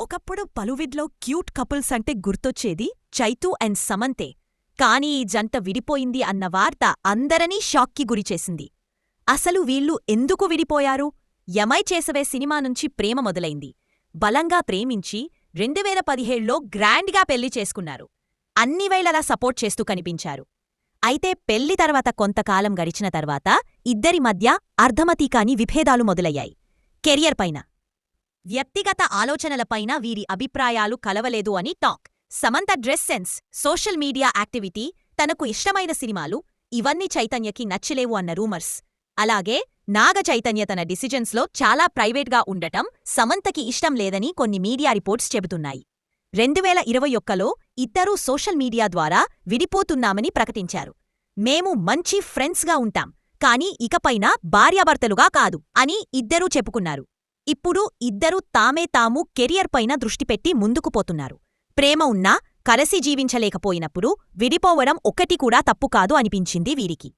ఒకప్పుడు పలువిడ్లో cute couples అంటే గుర్తొచ్చేది చైతూ అండ్ సమంతే. కానీ ఈ జంట విడిపోయింది అన్న వార్త అందరనీ షాక్కి గురిచేసింది అసలు వీళ్ళు ఎందుకు విడిపోయారు? యమై చేసవే సినిమా నుంచి ప్రేమ మొదలైంది. బలంగా ప్రేమించి రెండువేల పదిహేడులో గ్రాండ్గా పెళ్ళి చేసుకున్నారు. అన్ని వేళలా సపోర్ట్ చేస్తూ కనిపించారు. అయితే పెళ్ళి తర్వాత కొంతకాలం గడిచిన తర్వాత ఇద్దరి మధ్య అర్ధమతీకాని విభేదాలు మొదలయ్యాయి. కెరియర్ పైన వ్యక్తిగత ఆలోచనలపైన వీరి అభిప్రాయాలు కలవలేదు అని talk. Samantha dress sense social media activity తనకు ఇష్టమైన సినిమాలు ఇవన్నీ చైతన్యకి నచ్చలేవు అన్న రూమర్స్. అలాగే నాగ చైతన్య తన డిసిజన్స్లో చాలా ప్రైవేట్గా ఉండటం సమంతకి ఇష్టం లేదని కొన్ని మీడియా రిపోర్ట్స్ చెబుతున్నాయి. రెండువేల ఇరవై ఒక్కలో ఇద్దరూ సోషల్ మీడియా ద్వారా విడిపోతున్నామని ప్రకటించారు. మేము మంచి ఫ్రెండ్స్గా ఉంటాం కానీ ఇకపైన భార్యాభర్తలుగా కాదు అని ఇద్దరూ చెప్పుకున్నారు. ఇప్పుడు ఇద్దరూ తామే తాము కెరియర్ పైన దృష్టిపెట్టి ముందుకు పోతున్నారు. ప్రేమ ఉన్నా కలసి జీవించలేకపోయినప్పుడు విడిపోవడం ఒకటి కూడా తప్పు కాదు అనిపించింది వీరికి.